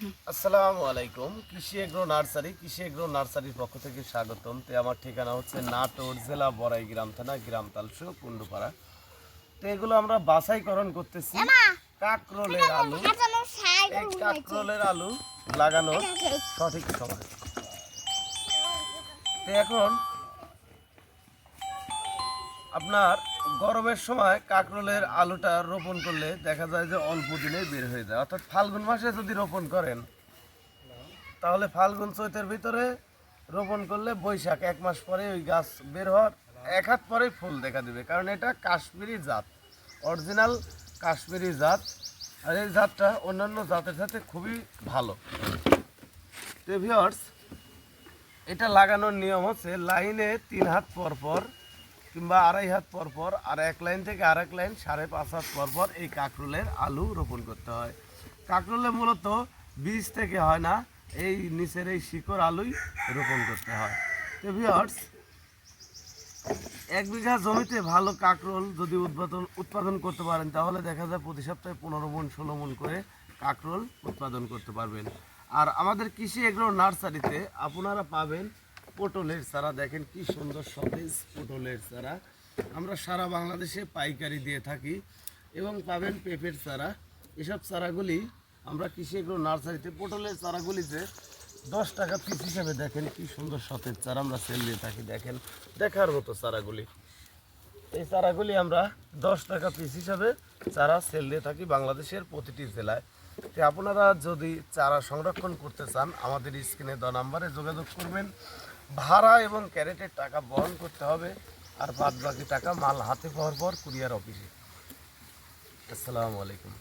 আসসালামু আলাইকুম। কৃষি এগ্রো নার্সারি কৃষি এগ্রো নার্সারির পক্ষ থেকে স্বাগতম। তে আমার ঠিকানা হচ্ছে নাটোর জেলা বড়াই গ্রাম থানা গ্রাম তালসু কুন্ডুপাড়া তো এগুলো আমরা বাছাইকরণ করতেছি কাকরোলের আলু। এই কাকরোলের আলু লাগানোর সঠিক সময়। তো এখন আপনার গরমের সময় কাঁকরোলের আলুটা রোপণ করলে দেখা যায় যে অল্প দিনেই বের হয়ে যায়। অর্থাৎ ফাল্গুন মাসে যদি রোপণ করেন, তাহলে ফাল্গুন চৈতের ভিতরে রোপণ করলে বৈশাখ এক মাস পরে ওই গাছ বের হওয়ার এক হাত পরেই ফুল দেখা দেবে। কারণ এটা কাশ্মীরি জাত, অরিজিনাল কাশ্মীরি জাত। আর এই জাতটা অন্যান্য জাতের সাথে খুবই ভালো। এটা লাগানোর নিয়ম হচ্ছে লাইনে তিন হাত পর পর কিংবা আড়াই হাত পর পর, আর এক লাইন থেকে আরেক লাইন, সাড়ে পাঁচ হাত পর পর এই কাঁকরোলের আলু রোপণ করতে হয়। কাঁকরোলে মূলত বীজ থেকে হয় না, এই নিচের এই শিকড় আলুই রোপণ করতে হয়। তো ভিউয়ার্স এক বিঘা জমিতে ভালো কাঁকরোল যদি উৎপাদন উৎপাদন করতে পারেন, তাহলে দেখা যায় প্রতি সপ্তাহে পনেরো মন ষোলো মন করে কাঁকরোল উৎপাদন করতে পারবেন। আর আমাদের কৃষি এগ্রো নার্সারিতে আপনারা পাবেন পটলের চারা, দেখেন কি সুন্দর সতেজ পটলের চারা। আমরা সারা বাংলাদেশে পাইকারি দিয়ে থাকি এবং পাবেন পেঁপের চারা। এসব চারাগুলি আমরা কৃষি এগ্রো নার্সারিতে, পটলের চারাগুলিতে দশ টাকা পিস হিসাবে দেখেন কি সুন্দর সতেজ চারা আমরা সেল দিয়ে থাকি, দেখেন, দেখার মতো চারাগুলি। এই চারাগুলি আমরা দশ টাকা পিস হিসাবে চারা সেল দিয়ে থাকি বাংলাদেশের প্রতিটি জেলায়। তো আপনারা যদি চারা সংরক্ষণ করতে চান, আমাদের স্ক্রিনে দ নাম্বারে যোগাযোগ করবেন। ভাড়া এবং ক্যারেটের টাকা বহন করতে হবে আর বাদ বাকি টাকা মাল হাতে পাওয়ার পর কুরিয়ার অফিসে। আসসালামু আলাইকুম।